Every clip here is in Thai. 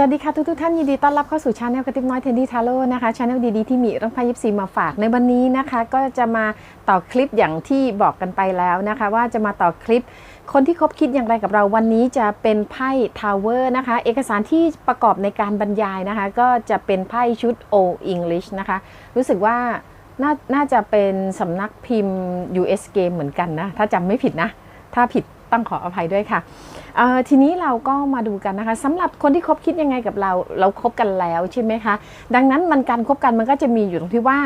สวัสดีค่ะทุกทุกท่านยินดีต้อนรับเข้าสู่ช anel กระติบน้อยเทนดี้ทาโร่นะคะช anel ดีๆที่มีเรื่องพายิปซีมาฝากในวันนี้นะคะ ก็จะมาต่อคลิปอย่างที่บอกกันไปแล้วนะคะ ว่าจะมาต่อคลิป คนที่คบคิดอย่างไรกับเราวันนี้จะเป็นไพ่ทาวเวอร์นะคะ เอกสารที่ประกอบในการบรรยายนะคะ ก็จะเป็นไพ่ชุด O English นะคะ รู้สึกว่านน่าจะเป็นสำนักพิมพ์ US Game เหมือนกันนะ ถ้าจำไม่ผิดนะ ถ้าผิดต้องขออภัยด้วยค่ะ ทีนี้เราก็มาดูกันนะคะสำหรับคนที่คบคิดยังไงกับเรา เราคบกันแล้วใช่ไหมคะดังนั้นมันการคบกันมันก็จะมีอยู่ตรงที่ว่า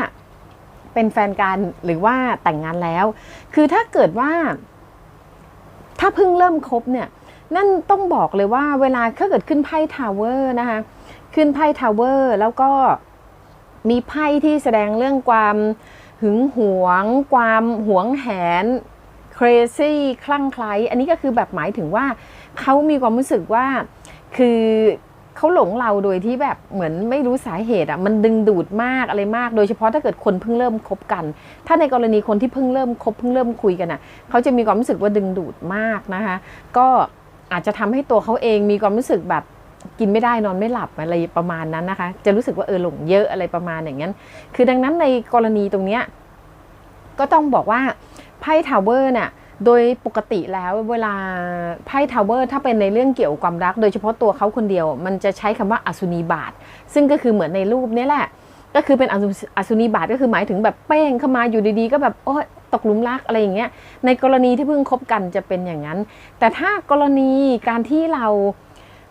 เป็นแฟนกันหรือว่าแต่งงานแล้ว คือถ้าเกิดว่า ถ้าเพิ่งเริ่มคบเนี่ย นั่นต้องบอกเลยว่าเวลาถ้าเกิดขึ้นไพ่ทาวเวอร์นะคะ ขึ้นไพ่ทาวเวอร์แล้วก็มีไพ่ที่แสดงเรื่องความหึงหวง ความหวงแหน crazy คลั่งไคล้อันนี้ก็คือแบบหมายถึงว่า เขามีความรู้สึกว่าคือเขาหลงเราโดยที่แบบเหมือนไม่รู้สาเหตุอะมันดึงดูดมากอะไรมาก โดยเฉพาะถ้าเกิดคนเพิ่งเริ่มคบกัน ถ้าในกรณีคนที่เพิ่งเริ่มคบเพิ่งเริ่มคุยกันอะเขาจะมีความรู้สึกว่าดึงดูดมากนะคะ ก็อาจจะทำให้ตัวเขาเองมีความรู้สึกแบบกินไม่ได้นอนไม่หลับอะไรประมาณนั้นนะคะ จะรู้สึกว่าเออหลงเยอะอะไรประมาณอย่างนั้น คือดังนั้นในกรณีตรงเนี้ยก็ต้องบอกว่าไพ่ทาวเวอร์น่ะ โดยปกติแล้วเวลาไพ่ทาวเวอร์ถ้าเป็นในเรื่องเกี่ยวกับความรัก โดยเฉพาะตัวเขาคนเดียว มันจะใช้คำว่าอสุนีบาท ซึ่งก็คือเหมือนในรูปนี้แหละ ก็คือเป็นอสุนีบาทก็คือหมายถึงแบบเป้งเข้ามาอยู่ดีๆ ก็แบบโอ้ตกหลุมรักอะไรอย่างเงี้ย ในกรณีที่เพิ่งคบกันจะเป็นอย่างนั้น แต่ถ้ากรณีการที่เรา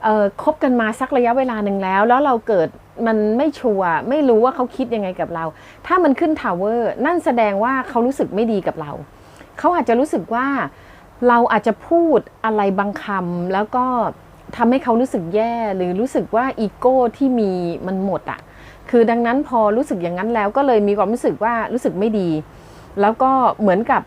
เคบกันมาสักระยะเวลาหนึ่งแล้ว แล้วเราเกิดมันไม่ชัวร์ไม่รู้ว่าเขาคิดยังไงกับเรา ถ้ามันขึ้นทาวเวอร์นั่นแสดงว่าเขารู้สึกไม่ดีกับเรา เขาอาจจะรู้สึกว่าเราอาจจะพูดอะไรบางคำแล้วก็ทำให้เขารู้สึกแย่หรือรู้สึกว่าอีโก้ที่มีมันหมดอะ่ะคือดังนั้นพอรู้สึกอย่างนั้นแล้วก็เลยมีความรู้สึกว่ารู้สึกไม่ดี แล้วก็เหมือนกับ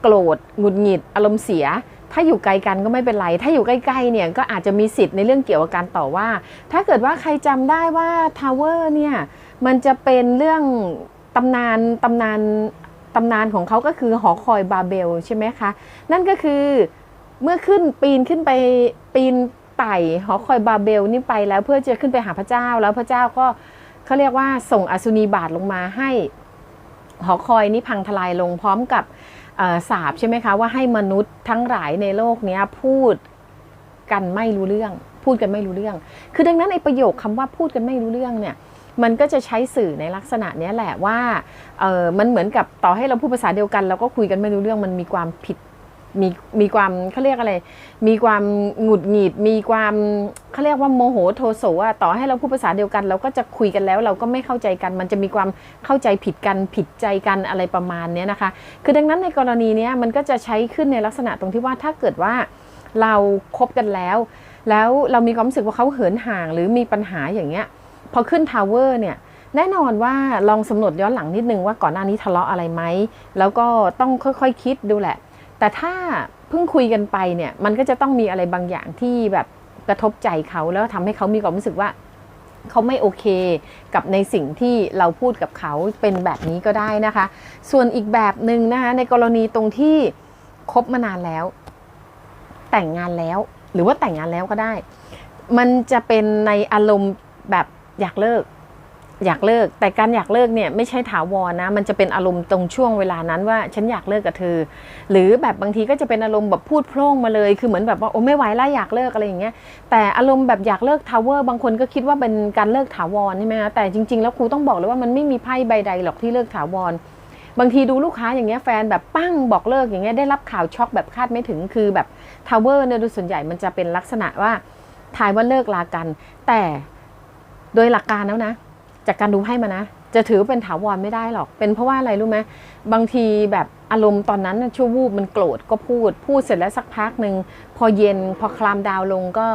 โกรธหงุดหงิด อารมณ์เสีย ถ้าอยู่ไกลกันก็ไม่เป็นไร ถ้าอยู่ใกล้ๆเนี่ยก็อาจจะมีสิทธิ์ในเรื่องเกี่ยวกับการต่อว่า ถ้าเกิดว่าใครจำได้ว่าทาวเวอร์เนี่ยมันจะเป็นเรื่องตำนานตำนาน ตำนานของเขาก็คือหอคอยบาเบลใช่ไหมคะ นั่นก็คือเมื่อขึ้นปีนขึ้นไปปีนไต่หอคอยบาเบลนี่ไปแล้วเพื่อจะขึ้นไปหาพระเจ้าแล้วพระเจ้าก็เขาเรียกว่าส่งอสุนีบาทลงมาให้หอคอยนี้พังทลายลงพร้อมกับสาบใช่ไหมคะว่าให้มนุษย์ทั้งหลายในโลกนี้พูดกันไม่รู้เรื่อง พูดกันไม่รู้เรื่อง คือดังนั้นในประโยคคำว่าพูดกันไม่รู้เรื่องเนี่ย มันก็จะใช้สื่อในลักษณะนี้แหละว่าเออมันเหมือนกับต่อให้เราพูดภาษาเดียวกัน เราก็คุยกันไม่รู้เรื่องมันมีความผิดมีมีความเขาเรียกอะไร มีความหงุดหงิด มีความเขาเรียกว่าโมโหโทโสอะต่อให้เราพูดภาษาเดียวกัน เราก็จะคุยกันแล้ว เราก็ไม่เข้าใจกัน มันจะมีความเข้าใจผิดกันผิดใจกันอะไรประมาณนี้นะคะ คือดังนั้นในกรณีนี้มันก็จะใช้ขึ้นในลักษณะตรงที่ว่าถ้าเกิดว่าเราคบกันแล้ว แล้วเรามีความรู้สึกว่าเขาเหินห่างหรือมีปัญหาอย่างเงี้ย พอขึ้นทาวเวอร์เนี่ยแน่นอนว่าลองสำรวจย้อนหลังนิดนึงว่าก่อนหน้านี้ทะเลาะอะไรไหม แล้วก็ต้องค่อยๆคคิดดูแหละ แต่ถ้าเพิ่งคุยกันไปเนี่ยมันก็จะต้องมีอะไรบางอย่างที่แบบกระทบใจเขาแล้วทำให้เขามีความรู้สึกว่าเขาไม่โอเคกับในสิ่งที่เราพูดกับเขาเป็นแบบนี้ก็ได้นะคะ ส่วนอีกแบบหนึ่งนะคะในกรณีตรงที่คบมานานแล้ว แต่งงานแล้ว หรือว่าแต่งงานแล้วก็ได้ มันจะเป็นในอารมณ์แบบ อยากเลิก อยากเลิก แต่การอยากเลิกเนี่ยไม่ใช่ถาวรนะ มันจะเป็นอารมณ์ตรงช่วงเวลานั้นว่าฉันอยากเลิกกับเธอ หรือแบบบางทีก็จะเป็นอารมณ์แบบพูดโพร่งมาเลย คือเหมือนแบบว่าโอ้ไม่ไหวแล้วอยากเลิกอะไรอย่างเงี้ย แต่อารมณ์แบบอยากเลิกทาวเวอร์บางคนก็คิดว่าเป็นการเลิกถาวรใช่ไหมคะแต่จริง ๆ แล้วครูต้องบอกเลยว่ามันไม่มีไพ่ใบใดหรอกที่เลิกถาวรบางทีดูลูกค้าอย่างเงี้ยแฟนแบบปั้งบอกเลิกอย่างเงี้ยได้รับข่าวช็อกแบบคาดไม่ถึงคือแบบทาวเวอร์เนี่ยโดยส่วนใหญ่มันจะเป็นลักษณะว่าทายว่าเลิกลากัน แต่ โดยหลักการแล้วนะ จากการดูให้มานะ จะถือเป็นถาวรไม่ได้หรอก เป็นเพราะว่าอะไรรู้ไหมบางทีแบบอารมณ์ตอนนั้นชั่ววูบมันโกรธก็พูด พูดเสร็จแล้วสักพักหนึ่งพอเย็นพอคลามดาวลงก็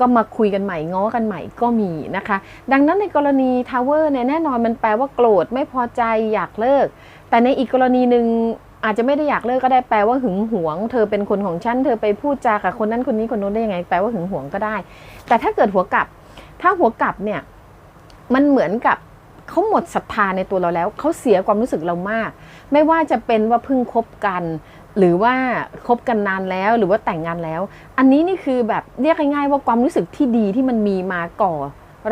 ก็มาคุยกันใหม่ง้อกันใหม่ก็มีนะคะ ดังนั้นในกรณีทาวเวอร์เนี่ยแน่นอนมันแปลว่าโกรธไม่พอใจอยากเลิก แต่ในอีกกรณีหนึ่งอาจจะไม่ได้อยากเลิกก็ได้แปลว่าหึงหวง เธอเป็นคนของฉันเธอไปพูดจากับคนนั้นคนนี้คนโน้นได้ยังไง แปลว่าหึงหวงก็ได้ แต่ถ้าเกิดหัวกลับ ถ้าหัวกลับเนี่ย มันเหมือนกับเขาหมดศรัทธาในตัวเราแล้ว เขาเสียความรู้สึกเรามาก ไม่ว่าจะเป็นว่าเพิ่งคบกัน หรือว่าคบกันนานแล้วหรือว่าแต่งงานแล้ว อันนี้นี่คือแบบเรียกง่ายๆว่าความรู้สึกที่ดีที่มันมีมาก่อ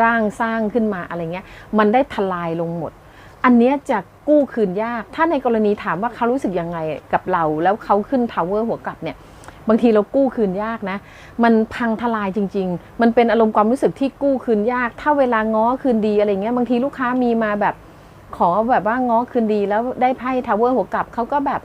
ร่างสร้างขึ้นมาอะไรเงี้ย มันได้ทลายลงหมด อันนี้จะกู้คืนยาก ถ้าในกรณีถามว่าเขารู้สึกยังไงกับเรา แล้วเขาขึ้นทาวเวอร์หัวกลับเนี่ย บางทีเรากู้คืนยากนะ มันพังทลายจริง ๆ มันเป็นอารมณ์ความรู้สึกที่กู้คืนยาก ถ้าเวลาง้อคืนดีอะไรเงี้ยบางทีลูกค้ามีมาแบบขอแบบว่าง้อคืนดีแล้วได้ไพ่ทาวเวอร์หัวกลับเขาก็แบบ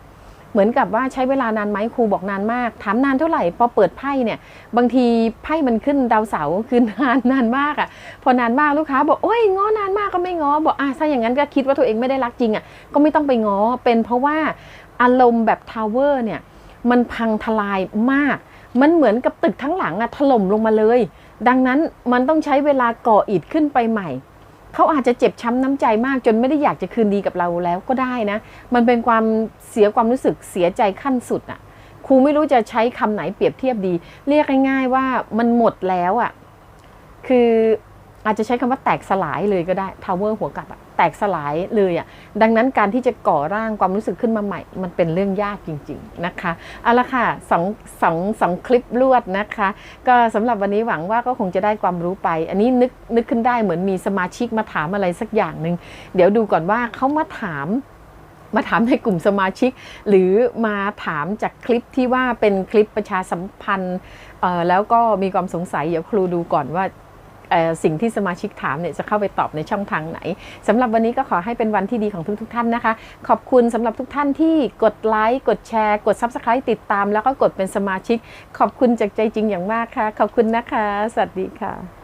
เหมือนกับว่าใช้เวลานานไหมครูบอกนานมาก ถามนานเท่าไหร่พอเปิดไพ่เนี่ย บางทีไพ่มันขึ้นดาวเสาร์คือนานนานมากอะ่ะ พอนานมากลูกค้าบอกโอ้ยง้อนานมากก็ไม่ง้อบอกอะถ้าอย่างนั้นก็คิดว่าตัวเองไม่ได้รักจริงอะ่ะก็ไม่ต้องไปง้อเป็นเพราะว่าอารมณ์แบบทาวเวอร์เนี่ย มันพังทลายมาก มันเหมือนกับตึกทั้งหลังอะถล่มลงมาเลย ดังนั้นมันต้องใช้เวลาก่ออิฐขึ้นไปใหม่ เขาอาจจะเจ็บช้ำน้ำใจมากจนไม่ได้อยากจะคืนดีกับเราแล้วก็ได้นะ มันเป็นความเสียความรู้สึกเสียใจขั้นสุดอะครูไม่รู้จะใช้คำไหนเปรียบเทียบดี เรียกง่ายๆว่ามันหมดแล้วอะคือ อาจจะใช้คำว่าแตกสลายเลยก็ได้ทาวเวอร์หัวกลับอะแตกสลายเลยอะดังนั้นการที่จะก่อร่างความรู้สึกขึ้นมาใหม่ มันเป็นเรื่องยากจริง ๆนะคะเอาละค่ะสองสองสองคลิปลวดนะคะ ก็สำหรับวันนี้หวังว่าก็คงจะได้ความรู้ไป อันนี้นึกนึกขึ้นได้เหมือนมีสมาชิกมาถามอะไรสักอย่างหนึ่งเดี๋ยวดูก่อนว่าเขามาถามมาถามในกลุ่มสมาชิก หรือมาถามจากคลิปที่ว่าเป็นคลิปประชาสัมพันธ์เออแล้วก็มีความสงสัยเดี๋ยวครูดูก่อนว่า สิ่งที่สมาชิกถามเนี่ยจะเข้าไปตอบในช่องทางไหนสำหรับวันนี้ก็ขอให้เป็นวันที่ดีของทุกๆทท่านนะคะ ขอบคุณสำหรับทุกท่านที่กดไลค์กดแชร์กด Subscribe ติดตาม แล้วก็กดเป็นสมาชิก ขอบคุณจากใจจริงอย่างมากค่ะ ขอบคุณนะคะ สวัสดีค่ะ